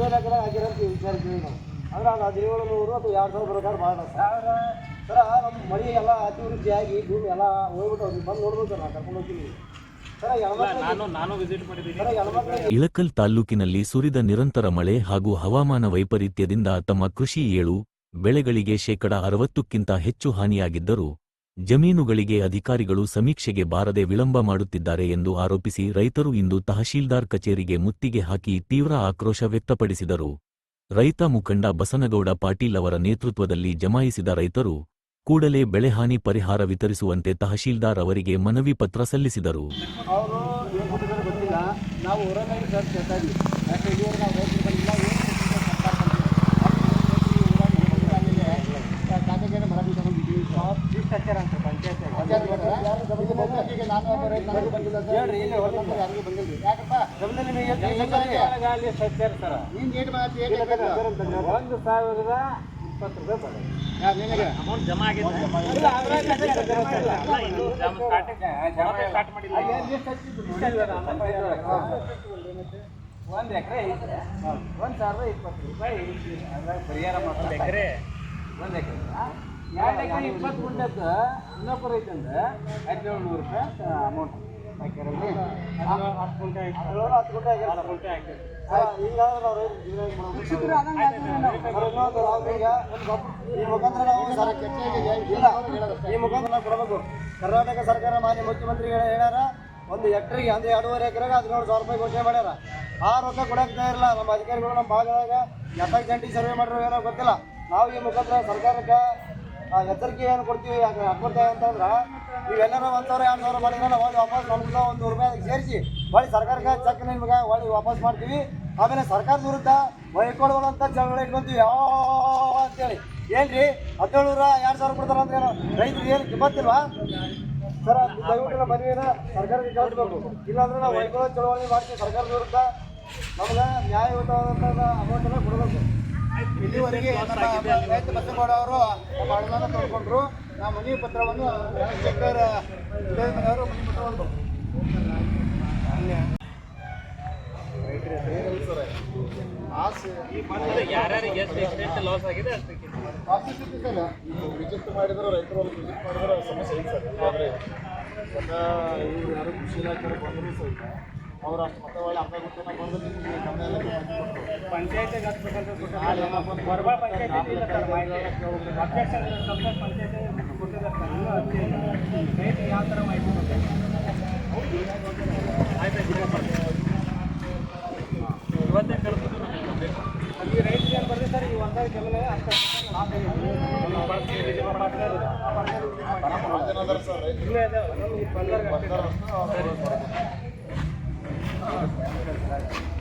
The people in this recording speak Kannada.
ಹಾಕಿರೋ ಅಂತ ವಿಚಾರ ಕೇಳಿ ನಾವು. ಅಂದ್ರೆ ಅದು ಹದಿನೇಳು ನೂರು ಅಥವಾ ಎರಡು ಸಾವಿರ ಬರೋದಾದ್ರೆ ಭಾಳ ಸರ್. ಸರ ನಮ್ಮ ಮಳೆ ಎಲ್ಲ ಅತಿವೃಷ್ಟಿ ಆಗಿ ಭೂಮಿ ಎಲ್ಲ ಹೋಗ್ಬಿಟ್ಟು ಅವ್ರಿಗೆ ಬಂದು ನೋಡ್ಬೇಕು ಸರ್ ಕರ್ಕೊಂಡು ನಾನು ನಾನು ವಿಸಿಟ್ ಮಾಡಿದ್ದೀನಿ. ಇಳಕಲ್ ತಾಲ್ಲೂಕಿನಲ್ಲಿ ಸುರಿದ ನಿರಂತರ ಮಳೆ ಹಾಗೂ ಹವಾಮಾನ ವೈಪರೀತ್ಯದಿಂದ ತಮ್ಮ ಕೃಷಿ ಏಳು ಬೆಳೆಗಳಿಗೆ ಶೇಕಡ ಅರವತ್ತಕ್ಕಿಂತ ಹೆಚ್ಚು ಹಾನಿಯಾಗಿದ್ದರೂ ಜಮೀನುಗಳಿಗೆ ಅಧಿಕಾರಿಗಳು ಸಮೀಕ್ಷೆಗೆ ಬಾರದೆ ವಿಳಂಬ ಮಾಡುತ್ತಿದ್ದಾರೆ ಎಂದು ಆರೋಪಿಸಿ ರೈತರು ಇಂದು ತಹಶೀಲ್ದಾರ್ ಕಚೇರಿಗೆ ಮುತ್ತಿಗೆ ಹಾಕಿ ತೀವ್ರ ಆಕ್ರೋಶ ವ್ಯಕ್ತಪಡಿಸಿದರು. ರೈತ ಮುಖಂಡ ಬಸನಗೌಡ ಪಾಟೀಲ್ ಅವರ ನೇತೃತ್ವದಲ್ಲಿ ಜಮಾಯಿಸಿದ ರೈತರು ಕೂಡಲೇ ಬೆಳೆಹಾನಿ ಪರಿಹಾರ ವಿತರಿಸುವಂತೆ ತಹಶೀಲ್ದಾರ್ ಅವರಿಗೆ ಮನವಿ ಪತ್ರ ಸಲ್ಲಿಸಿದರು. ನಾವು ಊರಲ್ಲಿ ಸರ್ ಕೇಳ್ತಾ ಇದ್ವಿ ಯಾಕೆ ಇಲ್ಲಿವರೆಗೆ ನಾವು ರೈತರು ಬಂದಿಲ್ಲ ಏನು ಕೊಟ್ಟಿದ್ದಾರೆ ಸರ್ಕಾರ ಬಂದಿಲ್ಲ. ಕಾಕೇಜನ ಮರ ಬೀಜ ಬಂದಿದ್ದೀವಿ. ಶಿಷ್ಟಾಚಾರ ಅಂತ ಪಂಚಾಯತ್ ಹೇಳ್ರಿ ಇಲ್ಲಿ ಹೊರಗೆ ಯಾರಿಗೂ ಬಂದಿಲ್ಲ ಯಾಕಪ್ಪ? ಜಮೀನಲ್ಲಿ ನಿಮಗೆ ಬಂದಿಲ್ಲ ಯಾಕಪ್ಪ? ಅಲ್ಲಿ ಸತ್ಯರ ಸರ್ ನೀನ್ ಏಟ್ ಮಾತು ಏಟ್ ಹೇಳ್ಬೇಕು? ಒಂದು ಸಾವಿರದ ಇಪ್ಪತ್ತು ರೂಪಾಯಿ ಬರೋದು ನಿನಗೆ? ಅಮೌಂಟ್ ಜಮಾ ಆಗಿದೆ. ಇಲ್ಲ, ಇಲ್ಲ. ಅಲ್ಲ, ಅಲ್ಲಿ? ಒಂದು ಎಕರೆ ಐತೆ ಒಂದು ಸಾವಿರದ ಇಪ್ಪತ್ತು ರೂಪಾಯಿ. ಅದ್ರಾಗ ಪರಿಹಾರ ಮಾಡ್ತಾರೆ. ಎಕರೆ? ಒಂದು ಎಕರೆ. ಎರಡು ಎಕರೆ ಇಪ್ಪತ್ತು ಗುಂಟದ್ದು ಇನ್ನೊಬ್ಬರು ಐತಂದ್ರೆ ಹದಿನೇಳು ನೂರು ರೂಪಾಯಿ ಅಮೌಂಟ್ ಹಾಕ್ಯಾರಲ್ಲಿ ಹತ್ತು ಗುಂಟೆ ಹತ್ತು ಗುಂಟೆ. ಹತ್ತು ಗುಂಟೆ ಗೊಬ್ಬರ- ಈ ಮುಖಾಂತರ ಇಲ್ಲ. ಕೊಡಬೇಕು. ಕರ್ನಾಟಕ ಸರ್ಕಾರ ಮಾನ್ಯ ಮುಖ್ಯಮಂತ್ರಿಗಳು ಹೇಳ್ಯಾರ ಒಂದು ಎಕ್ಟ್ರಿಗೆ ಅಂದ್ರೆ ಎರಡೂವರೆ ಎಕರೆಗೆ ಹದಿನೇಳು ಸಾವಿರ ರೂಪಾಯಿ ಘೋಷಣೆ ಮಾಡ್ಯಾರ. ಆ ರೊಕ್ಕ ಕೊಡಕ್ಕೆ ಇರಲ್ಲ ನಮ್ಮ ಅಧಿಕಾರಿಗಳು ನಮ್ಮ ಭಾಗದಾಗ ಎತ್ತಾಗ ಜಂಟಿ ಸರ್ವೆ ಮಾಡಿರೋ ಏನೋ ಗೊತ್ತಿಲ್ಲ. ನಾವು ಈ ಮುಖಾಂತರ ಸರ್ಕಾರಕ್ಕೆ ಎಚ್ಚರಿಕೆ ಏನು ಕೊಡ್ತೀವಿ. ಕೊಡ್ತೇವೆ ಅಂತಂದ್ರೆ, ನೀವೆಲ್ಲರೂ ಒಂದು ಸಾವಿರ, ಎರಡು ಸಾವಿರ ಮಾಡಿದ್ರೆ ನಾವು ವಾಪಸ್ ನಮ್ಗೆ ಒಂದು ನೂರು ರೂಪಾಯಿ ಸೇರಿಸಿ, ಹೊಳ್ಳಿ ಸರ್ಕಾರಕ್ಕೆ ಚೆಕ್ ನಿಮ್ಗೆ ಹೊಳ್ಳಿ ವಾಪಸ್ ಮಾಡ್ತೀವಿ. ಆಮೇಲೆ ಸರ್ಕಾರದ ವಿರುದ್ಧ ವೈಕೊಡುವಂಥ ಜಗಳ ಇಟ್ಕೊಂತೀವಿ. ಯಾವ ಅಂತೇಳಿ. ಏನ್ರಿ? ಹದಿನೇಳು ನೂರ ಎರಡು ಸಾವಿರ ಕೊಡ್ತಾರ ಅಂದ್ರೆ ಏನು ರೈತರಿಗೆ ಏನು ಕಿಮ್ಮತ್ತಿಲ್ವಾ ಸರ್, ದಯವಿಟ್ಟು ನಮ್ಮ ಮನವಿನ ಸರ್ಕಾರಕ್ಕೆ ಕಳಿಸ್ಬೇಕು. ಇಲ್ಲಾಂದ್ರೆ ನಾವು ವೈಕೊಳ್ಳೋ ಚಳವಳಿ ಮಾಡ್ತೀವಿ. ಸರ್ಕಾರದ ವಿರುದ್ಧ ನಮ್ಗೆ ನ್ಯಾಯಯುತವಾದಂಥ ಅಮೌಂಟನ್ನು ಕೊಡಬೇಕು. ಇಲ್ಲಿವರೆಗೆ ರೈತ ಬಸಗೌಡ ಅವರು ಅಳದಾನ ತೊಳ್ಕೊಂಡ್ರು ನಾ ಮನೆ ಪತ್ರವನ್ನು ಚಕ್ಕರ ಅವರು ಮನೆ ಅಷ್ಟಕ್ಕೆ ವಿಜಿಟ್ ಮಾಡಿದ್ರೆ ರೈತರು ರಿಜೆಕ್ಟ್ ಮಾಡಿದ್ರೆ ಸಮಸ್ಯೆ ಇಲ್ಲ ಸರ್ ಆದರೆ ಇವ್ರು ಯಾರು ಕೃಷಿ ಇಲಾಖೆ ಬಂದರೂ ಸಹಿತ ಅವ್ರು ಅಷ್ಟು ಮತ್ತೆ ಒಳ್ಳೆ ಅರ್ಧ ಗುಂಟೆನ ಬಂದು ನಿಮಗೆ ಕಮ್ಮಿ ಎಲ್ಲ ಪಂಚಾಯತಿಗೆ ಹಚ್ಬೇಕಂತ ಬರಬಾಳ ಪಂಚಾಯತಿ ಇಲ್ಲ ಸರ್ ಮಾಹಿತಿ ಅಧ್ಯಕ್ಷ ಸಂಪರ್ಕ ಪಂಚಾಯತಿ ಕೊಟ್ಟಿದ್ದಾರೆ ಸರ್ ಇನ್ನೂ ಅರ್ಜಿ ರೈತ ಯಾವ ಥರ ಮಾಹಿತಿ ಕೊಡ್ತಾರೆ ಇವತ್ತೇ ಕಳಿಸ್ತೀವಿ ಈ ರೈತರಿಗೆ ಏನು ಬರ್ತದೆ ಸರ್ ಈ ಒಂದಾಗ ಕೆಲವು ಅರ್ಥ ಇಲ್ಲೇ ಇದೆ ನಮ್ಗೆ ಈ ಬಂದವ್ರಿಗೆ ಅಷ್ಟೇ Thank you.